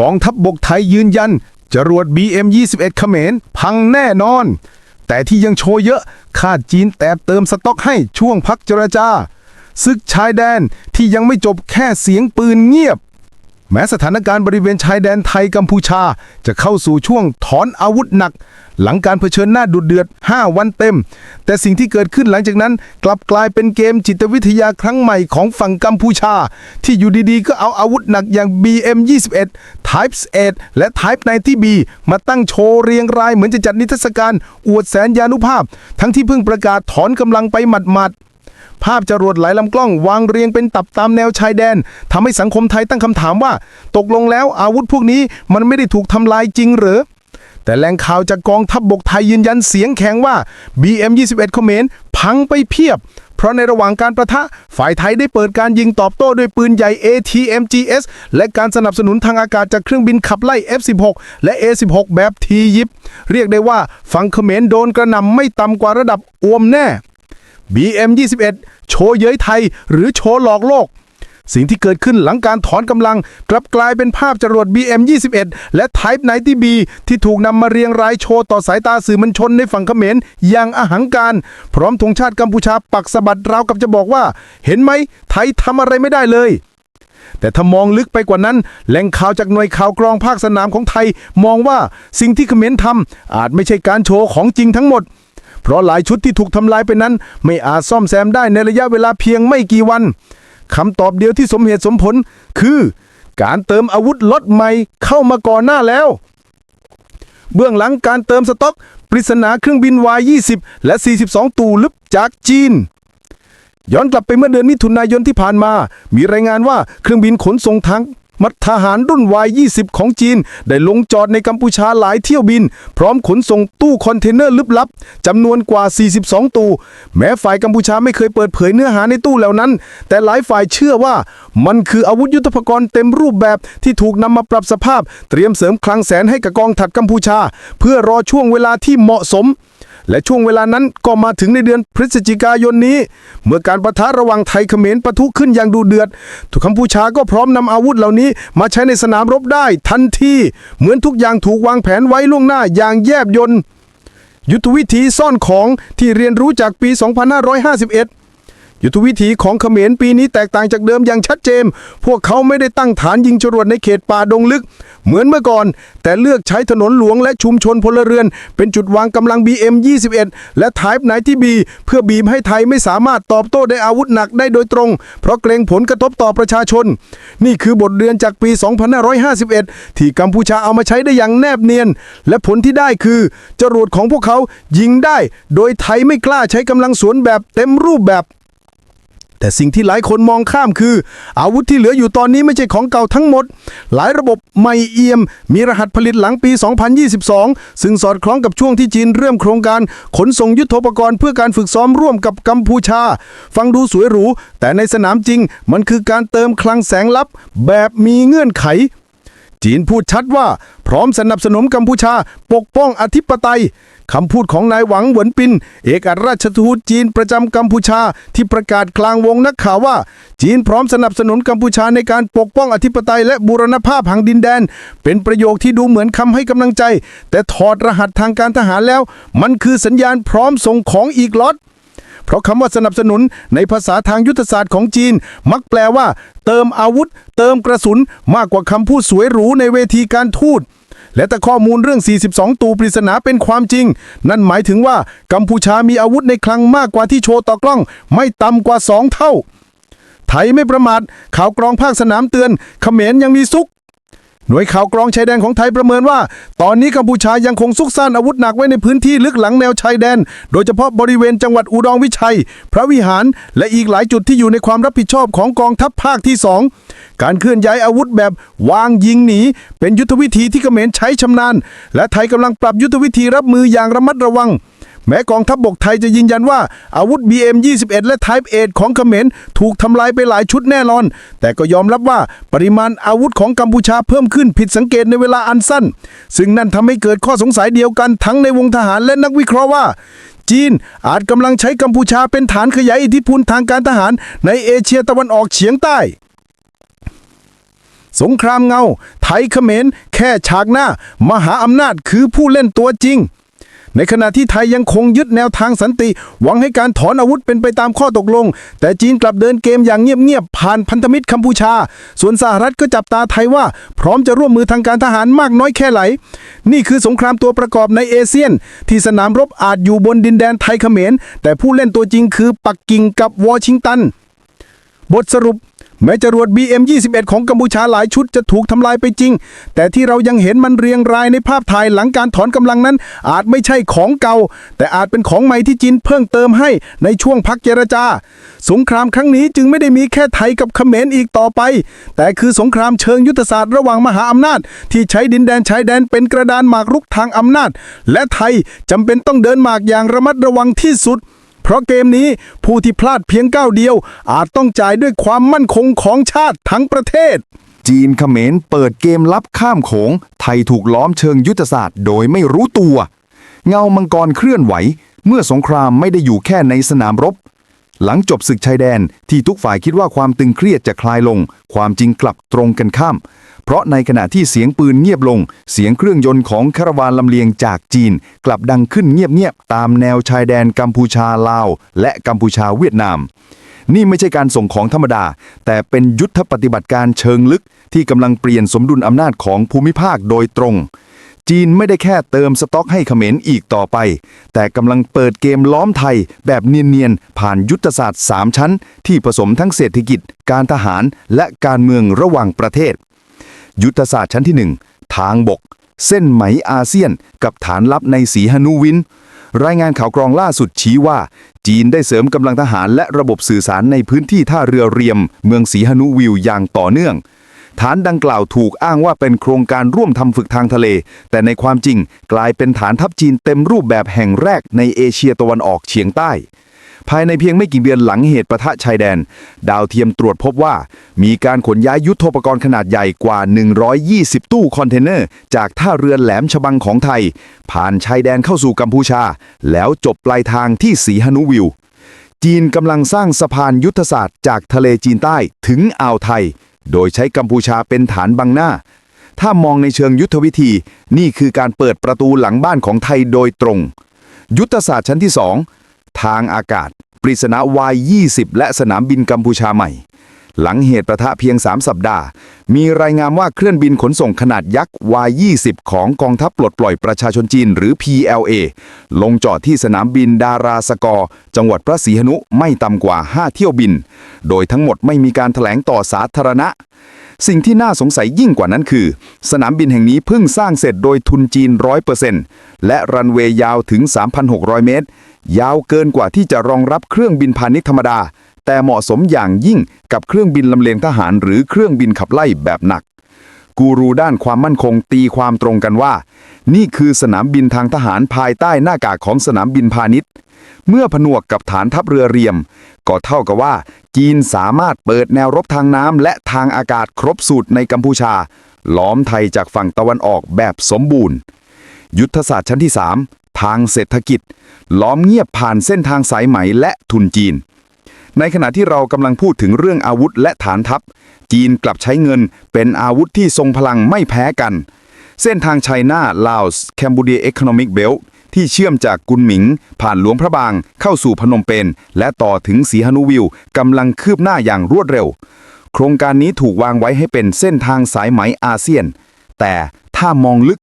กองทัพบบกไทยยืนยันจรวด BM21 เขมรพังแน่นอน แต่ที่ยังโชว์เยอะคาดจีนแตบเติมสต็อกให้ช่วงพักเจรจาศึกชายแดนที่ยังไม่จบแค่เสียงปืนเงียบ แม้สถานการณ์บริเวณชายแดนไทยกัมพูชา จะเข้าสู่ช่วงถอนอาวุธหนัก หลังการเผชิญหน้าดุเดือด 5 วันเต็ม แต่สิ่งที่เกิดขึ้นหลังจากนั้น กลับกลายเป็นเกมจิตวิทยาครั้งใหม่ของฝั่งกัมพูชา ที่อยู่ดีๆ ก็เอาอาวุธหนักอย่าง BM21 Type 8และ Type 90B มาตั้งโชว์เรียงรายเหมือนจะจัดนิทรรศการ อวดแสนยานุภาพ ทั้งที่เพิ่งประกาศถอนกำลังไปหมัดๆ ภาพจรวดหลายลำกล้องวางเรียงเป็นตับตามแนวชายแดนทำให้สังคมไทยตั้งคำถามว่า ตกลงแล้วอาวุธพวกนี้มันไม่ได้ถูกทำลายจริงหรือแต่แหล่งข่าวจากกองทัพบบกไทยยืนยันเสียงแข็งว่า BM21 เขมรพังไปเพียบ เพราะในระหว่างการประทะ ฝ่ายไทยได้เปิดการยิงตอบโต้ด้วยปืนใหญ่ ATMGS และการสนับสนุนทางอากาศจากเครื่องบินขับไล่ F16 และ A16 แบบทียิปเรียกได้ว่าฝั่งเขมรโดนกระหน่ำไม่ต่ำกว่าระดับอวมแน่ BM21 โชว์เย้ยไทย หรือโชว์หลอกโลก สิ่งที่เกิดขึ้นหลังการถอนกำลัง กลับกลายเป็นภาพจรวด BM21 และ Type 90B ที่ถูกนำมาเรียงรายโชว์ต่อสายตาสื่อมวลชนในฝั่งเขมรอย่างอาหังการ พร้อมธงชาติกัมพูชาปักสะบัดราวกับจะบอกว่า เห็นไหมไทยทำอะไรไม่ได้เลยแต่ถ้ามองลึกไปกว่านั้น แหล่งข่าวจากหน่วยข่าวกรองภาคสนามของไทย มองว่าสิ่งที่เขมรทำอาจไม่ใช่การโชว์ของจริงทั้งหมด เพราะหลายชุดที่ถูกทำลายไปนั้น ไม่อาจซ่อมแซมได้ในระยะเวลาเพียงไม่กี่วันคำตอบเดียวที่สมเหตุสมผล คือ การเติมอาวุธล็อตใหม่เข้ามาก่อนหน้าแล้ว เบื้องหลังการเติมสต็อก ปริศนาเครื่องบิน Y20 และ 42 ตูลึบจากจีนย้อนกลับไปเมื่อเดือนมิถุนายนที่ผ่านมา มีรายงานว่าเครื่องบินขนส่งทั้ง มัดทหารรุ่น Y20 ของจีน ได้ลงจอดในกัมพูชาหลายเที่ยวบิน พร้อมขนส่งตู้คอนเทนเนอร์ลึกลับจำนวนกว่า 42 ตู้ แม้ฝ่ายกัมพูชาไม่เคยเปิดเผยเนื้อหาในตู้เหล่านั้น แต่หลายฝ่ายเชื่อว่า มันคืออาวุธยุทโธปกรณ์เต็มรูปแบบที่ถูกนำมาปรับสภาพ เตรียมเสริมคลังแสนให้กับกองถัดกัมพูชา เพื่อรอช่วงเวลาที่เหมาะสม และช่วงเวลานั้นก็มาถึงในเดือนพฤศจิกายนนี้ เมื่อการประทะระหว่างไทยเขมรปะทุขึ้นอย่างดูเดือดทุกกัมพูชาก็พร้อมนำอาวุธเหล่านี้ มาใช้ในสนามรบได้ทันทีเหมือนทุกอย่างถูกวางแผนไว้ล่วงหน้าอย่างแยบยนยุทธวิธีซ่อนของที่เรียนรู้จากปี 2551 ยุทธวิธีของเขมรปีนี้แตกต่างจากเดิมอย่างชัดเจน พวกเขาไม่ได้ตั้งฐานยิงจรวดในเขตป่าดงลึก เหมือนเมื่อก่อน แต่เลือกใช้ถนนหลวงและชุมชนพลเรือน เป็นจุดวางกำลัง BM21 และ Type 90B เพื่อบีบให้ไทยไม่สามารถตอบโต้ด้วยอาวุธหนักได้โดยตรง เพราะเกรงผลกระทบต่อประชาชน นี่คือบทเรียนจากปี 2551 ที่กัมพูชาเอามาใช้ได้อย่างแนบเนียน และผลที่ได้คือ จรวดของพวกเขายิงได้ โดยไทยไม่กล้าใช้กำลังสวนแบบเต็มรูปแบบ แต่สิ่งที่หลายคนมองข้ามคือ อาวุธที่เหลืออยู่ตอนนี้ไม่ใช่ของเก่าทั้งหมด หลายระบบไม่เอี่ยม มีรหัสผลิตหลังปี 2022 ซึ่งสอดคล้องกับช่วงที่จีนเริ่มโครงการ ขนส่งยุทโธปกรณ์เพื่อการฝึกซ้อมร่วมกับกัมพูชา ฟังดูสวยหรู แต่ในสนามจริงมันคือการเติมคลังแสงลับ แบบมีเงื่อนไข จีนพูดชัดว่า พร้อมสนับสนุนกัมพูชาปกป้องอธิปไตยคำพูดของนายหวังเหวินปิน เอกอัครราชทูตจีนประจำกัมพูชา ที่ประกาศกลางวงนักข่าวว่า จีนพร้อมสนับสนุนกัมพูชาในการปกป้องอธิปไตยและบูรณภาพแห่งดินแดน เป็นประโยคที่ดูเหมือนคำให้กำลังใจ แต่ถอดรหัสทางการทหารแล้ว มันคือสัญญาณพร้อมส่งของอีกล็อต เพราะคำว่าสนับสนุนในภาษาทางยุทธศาสตร์ของจีน มักแปลว่า เติมอาวุธ เติมกระสุน มากกว่าคำพูดสวยหรูในเวทีการทูตและแต่ข้อมูลเรื่อง 42 ตูปริศนาเป็นความจริง นั่นหมายถึงว่ากัมพูชามีอาวุธในคลังมากกว่าที่โชว์ต่อกล้อง ไม่ต่ำกว่า 2 เท่า ไทยไม่ประมาทข่าวกรองภาคสนามเตือนเขมรยังมีซุก หน่วยข่าวกรองชายแดนของไทยประเมินว่า ตอนนี้กัมพูชายังคงซุกซ่านอาวุธหนักไว้ในพื้นที่ลึกหลังแนวชายแดน โดยเฉพาะบริเวณจังหวัดอุดรวิชัย พระวิหาร และอีกหลายจุดที่อยู่ในความรับผิดชอบของกองทัพภาคที่สองการเคลื่อนย้ายอาวุธแบบวางยิงหนี เป็นยุทธวิธีที่เขมรใช้ชำนาญ และไทยกำลังปรับยุทธวิธีรับมืออย่างระมัดระวัง แม้กองทัพบบกไทยจะยืนยันว่า อาวุธ BM21 และ Type 8 ของเขมรถูกทำลายไปหลายชุดแน่นอน แต่ก็ยอมรับว่าปริมาณอาวุธของกัมพูชาเพิ่มขึ้นผิดสังเกตในเวลาอันสั้น ซึ่งนั่นทำให้เกิดข้อสงสัยเดียวกันทั้งในวงทหารและนักวิเคราะห์ว่า จีนอาจกำลังใช้กัมพูชาเป็นฐานขยายอิทธิพลทางการทหารในเอเชียตะวันออกเฉียงใต้สงครามเงา ไทยเขมร แค่ฉากหน้า มหาอำนาจคือผู้เล่นตัวจริง ในขณะที่ไทยยังคงยึดแนวทางสันติ หวังให้การถอนอาวุธเป็นไปตามข้อตกลง แต่จีนกลับเดินเกมอย่างเงียบๆผ่านพันธมิตรกัมพูชา ส่วนสหรัฐก็จับตาไทยว่า พร้อมจะร่วมมือทางการทหารมากน้อยแค่ไหนนี่คือสงครามตัวประกอบในเอเชียน ที่สนามรบอาจอยู่บนดินแดนไทยเขมร แต่ผู้เล่นตัวจริงคือปักกิ่งกับวอชิงตัน บทสรุป แม้จรวด BM21 ของกัมพูชาหลายชุดจะถูกทำลายไปจริง แต่ที่เรายังเห็นมันเรียงรายในภาพถ่ายหลังการถอนกำลังนั้น อาจไม่ใช่ของเก่า แต่อาจเป็นของใหม่ที่จีนเพิ่งเติมให้ในช่วงพักเจรจา สงครามครั้งนี้จึงไม่ได้มีแค่ไทยกับเขมรอีกต่อไป แต่คือสงครามเชิงยุทธศาสตร์ระหว่างมหาอำนาจ ที่ใช้ดินแดนชายแดนเป็นกระดานหมากรุกทางอำนาจ และไทยจำเป็นต้องเดินหมากอย่างระมัดระวังที่สุด เพราะเกมนี้ผู้ที่พลาดเพียงก้าวเดียว อาจต้องจ่ายด้วยความมั่นคงของชาติทั้งประเทศ จีนเขมรเปิดเกมลับข้ามโขง ไทยถูกล้อมเชิงยุทธศาสตร์โดยไม่รู้ตัว เงามังกรเคลื่อนไหว เมื่อสงครามไม่ได้อยู่แค่ในสนามรบ หลังจบศึกชายแดนที่ทุกฝ่ายคิดว่าความตึงเครียดจะคลายลง ความจริงกลับตรงกันข้าม เพราะในขณะที่เสียงปืนเงียบลง เสียงเครื่องยนต์ของคาราวานลำเลียงจากจีน กลับดังขึ้นเงียบๆตามแนวชายแดนกัมพูชาลาว และกัมพูชาเวียดนาม นี่ไม่ใช่การส่งของธรรมดา แต่เป็นยุทธปฏิบัติการเชิงลึกที่กำลังเปลี่ยนสมดุลอำนาจของภูมิภาคโดยตรง จีนไม่ได้แค่เติมสต็อกให้เขมรอีกต่อไป แต่กำลังเปิดเกมล้อมไทยแบบเนียนๆ ผ่านยุทธศาสตร์ 3 ชั้น ที่ผสมทั้งเศรษฐกิจ การทหารและการเมืองระหว่างประเทศ ยุทธศาสตร์ชั้นที่ 1 ทางบก เส้นไหมอาเซียน กับฐานลับในสีหนูวิน รายงานข่าวกรองล่าสุดชี้ว่า จีนได้เสริมกำลังทหารและระบบสื่อสารในพื้นที่ท่าเรือเรียม เมืองสีหนูวิวอย่างต่อเนื่อง ฐานดังกล่าวถูกอ้างว่าเป็นโครงการร่วมทำฝึกทางทะเล แต่ในความจริงกลายเป็นฐานทัพจีนเต็มรูปแบบแห่งแรกในเอเชียตะวันออกเฉียงใต้ภายในเพียงไม่กี่เดือนหลังเหตุประทะชายแดน ดาวเทียมตรวจพบว่า มีการขนย้ายยุทโธปกรณ์ขนาดใหญ่กว่า 120 ตู้คอนเทนเนอร์ จากท่าเรือแหลมฉบังของไทย ผ่านชายแดนเข้าสู่กัมพูชา แล้วจบปลายทางที่สีหนุวิว จีนกำลังสร้างสะพานยุทธศาสตร์จากทะเลจีนใต้ถึงอ่าวไทย โดยใช้กัมพูชาเป็นฐานบังหน้า ถ้ามองในเชิงยุทธวิธี นี่คือการเปิดประตูหลังบ้านของไทยโดยตรง ยุทธศาสตร์ชั้นที่ 2 ทางอากาศ ปริศนาวาย 20 และสนามบินกัมพูชาใหม่ หลังเหตุประทะเพียง 3 สัปดาห์ มีรายงานว่าเครื่องบินขนส่งขนาดยักษ์ Y20 ของกองทัพปลดปล่อยประชาชนจีนหรือ PLA ลงจอดที่สนามบินดาราสกอร์จังหวัดพระศรีหนุไม่ต่ำกว่า 5 เที่ยวบิน โดยทั้งหมดไม่มีการถแถลงต่อสาธารณะ สิ่งที่น่าสงสัยยิ่งกว่านั้นคือ สนามบินแห่งนี้เพิ่งสร้างเสร็จโดยทุนจีน 100%และรันเวย์ยาวถึง 3,600 เมตร ยาวเกินกว่าที่จะรองรับเครื่องบินพาณิชย์ธรรมดา แต่เหมาะสมอย่างยิ่งกับเครื่องบินลำเลียงทหารหรือเครื่องบินขับไล่แบบหนัก กูรูด้านความมั่นคงตีความตรงกันว่า นี่คือสนามบินทางทหารภายใต้หน้ากากของสนามบินพาณิชย์ เมื่อผนวกกับฐานทัพเรือเรียม ก็เท่ากับว่า จีนสามารถเปิดแนวรบทางน้ำและทางอากาศครบสูตรในกัมพูชา ล้อมไทยจากฝั่งตะวันออกแบบสมบูรณ์ ยุทธศาสตร์ชั้นที่ 3 ทางเศรษฐกิจ ล้อมเงียบผ่านเส้นทางสายไหมและทุนจีน ในขณะที่เรากำลังพูดถึงเรื่องอาวุธและฐานทัพ จีนกลับใช้เงินเป็นอาวุธที่ทรงพลังไม่แพ้กัน เส้นทางไชน่าลาวส์แคมบูเดียเอคโนมิกเบลที่เชื่อมจากกุนหมิง ผ่านหลวงพระบาง เข้าสู่พนมเปญและต่อถึงสีหนุวิวกำลังคืบหน้าอย่างรวดเร็ว โครงการนี้ถูกวางไว้ให้เป็นเส้นทางสายไหมอาเซียน แต่ ถ้ามองลึก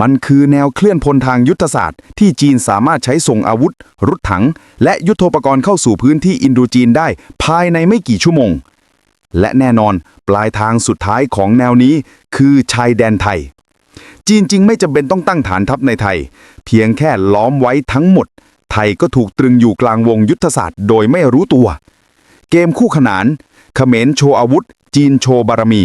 มันคือแนวเคลื่อนพลทางยุทธศาสตร์ ที่จีนสามารถใช้ส่งอาวุธ รุดถัง และยุทโธปกรณ์เข้าสู่พื้นที่อินโดจีนได้ภายในไม่กี่ชั่วโมง และแน่นอนปลายทางสุดท้ายของแนวนี้คือชายแดนไทย จีนจริงไม่จำเป็นต้องตั้งฐานทัพในไทย เพียงแค่ล้อมไว้ทั้งหมด ไทยก็ถูกตรึงอยู่กลางวงยุทธศาสตร์โดยไม่รู้ตัว เกมคู่ขนานเขมรโชว์อาวุธ จีนโชว์บารมี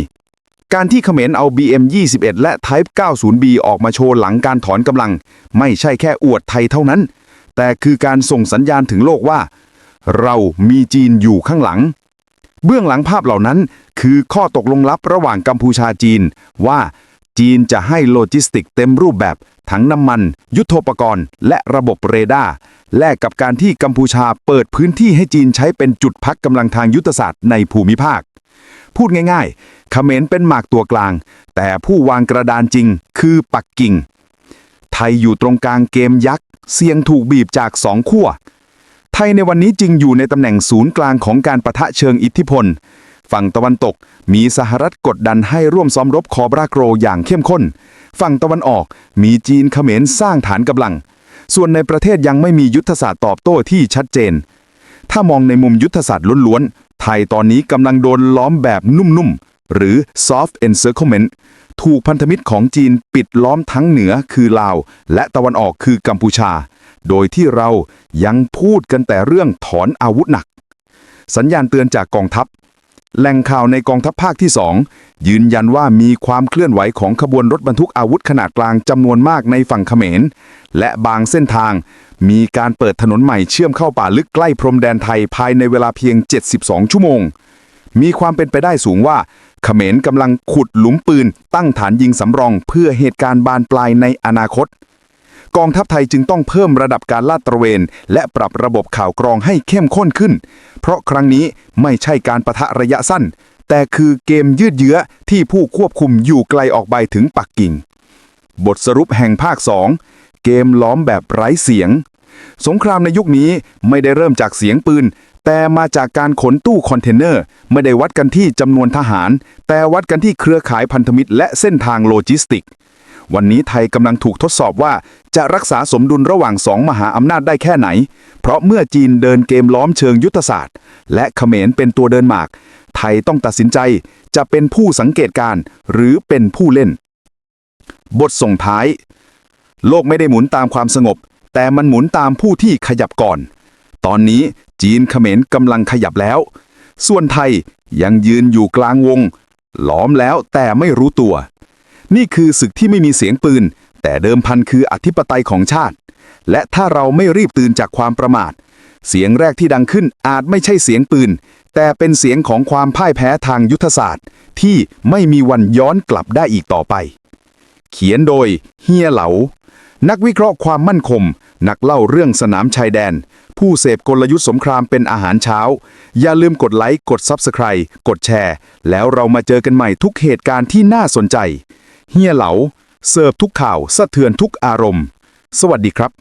การที่เขมรเอา BM21 และ Type 90B ออกมาโชว์หลังการถอนกำลัง ไม่ใช่แค่อวดไทยเท่านั้น แต่คือการส่งสัญญาณถึงโลกว่า เรามีจีนอยู่ข้างหลัง เบื้องหลังภาพเหล่านั้น คือข้อตกลงลับระหว่างกัมพูชาจีน ว่าจีนจะให้โลจิสติกเต็มรูปแบบทั้งน้ำมัน ยุทโธปกรณ์ และระบบเรดาร์แลกกับการที่กัมพูชาเปิดพื้นที่ให้จีนใช้เป็นจุดพักกำลังทางยุทธศาสตร์ในภูมิภาค พูดง่ายๆเขมรเป็นหมากตัวกลาง แต่ผู้วางกระดานจริงคือปักกิ่ง ไทยอยู่ตรงกลางเกมยักษ์ เสี่ยงถูกบีบจากสองขั้ว ไทยในวันนี้จึงอยู่ในตำแหน่งศูนย์กลางของการประทะเชิงอิทธิพล ฝั่งตะวันตกมีสหรัฐกดดันให้ร่วมซ้อมรบคอบราโกรอย่างเข้มข้น ฝั่งตะวันออกมีจีนเขมรสร้างฐานกำลัง ส่วนในประเทศยังไม่มียุทธศาสตร์ตอบโต้ที่ชัดเจนถ้ามองในมุมยุทธศาสตร์ล้วน ไทยตอนนี้กำลังโดนล้อมแบบนุ่มๆ หรือ soft encirclement ถูกพันธมิตรของจีนปิดล้อมทั้งเหนือคือลาว และตะวันออกคือกัมพูชา โดยที่เรายังพูดกันแต่เรื่องถอนอาวุธหนัก สัญญาณเตือนจากกองทัพ แหล่งข่าวในกองทัพภาคที่ 2 ยืนยันว่ามีความเคลื่อนไหวของขบวนรถบรรทุกอาวุธขนาดกลางจำนวนมากในฝั่งเขมร และบางเส้นทาง มีการเปิดถนนใหม่เชื่อมเข้าป่าลึกใกล้พรมแดนไทยภายในเวลาเพียง 72 ชั่วโมง มีความเป็นไปได้สูงว่าเขมรกำลังขุดหลุมปืน ตั้งฐานยิงสำรอง เพื่อเหตุการณ์บานปลายในอนาคต กองทัพไทยจึงต้องเพิ่มระดับการลาดตระเวน และปรับระบบข่าวกรองให้เข้มข้นขึ้น เพราะครั้งนี้ไม่ใช่การประทะระยะสั้น แต่คือเกมยืดเยื้อที่ผู้ควบคุมอยู่ไกลออกไปถึงปักกิ่ง บทสรุปแห่งภาค 2 เกมล้อมแบบไร้เสียง สงครามในยุคนี้ไม่ได้เริ่มจากเสียงปืน แต่มาจากการขนตู้คอนเทนเนอร์ ไม่ได้วัดกันที่จำนวนทหาร แต่วัดกันที่เครือข่ายพันธมิตรและเส้นทางโลจิสติก วันนี้ไทยกำลังถูกทดสอบว่าจะรักษาสมดุลระหว่างสองมหาอำนาจได้แค่ไหน เพราะเมื่อจีนเดินเกมล้อมเชิงยุทธศาสตร์ และเขมรเป็นตัวเดินหมาก ไทยต้องตัดสินใจจะเป็นผู้สังเกตการณ์หรือเป็นผู้เล่น บทส่งท้าย โลกไม่ได้หมุนตามความสงบ แต่มันหมุนตามผู้ที่ขยับก่อน ตอนนี้จีนเขมรกำลังขยับแล้ว ส่วนไทยยังยืนอยู่กลางวง ล้อมแล้วแต่ไม่รู้ตัว นี่คือศึกที่ไม่มีเสียงปืน แต่เดิมพันคืออธิปไตยของชาติ และถ้าเราไม่รีบตื่นจากความประมาท เสียงแรกที่ดังขึ้นอาจไม่ใช่เสียงปืน แต่เป็นเสียงของความพ่ายแพ้ทางยุทธศาสตร์ ที่ไม่มีวันย้อนกลับได้อีกต่อไป เขียนโดยเฮียเหลา นักวิเคราะห์ความมั่นคง นักเล่าเรื่องสนามชายแดน ผู้เสพกลยุทธ์สงครามเป็นอาหารเช้า อย่าลืมกดไลค์ กด Subscribe กดแชร์ แล้วเรามาเจอกันใหม่ทุกเหตุการณ์ที่น่าสนใจ เฮียเหลา เสิร์ฟทุกข่าว สะเทือนทุกอารมณ์ สวัสดีครับ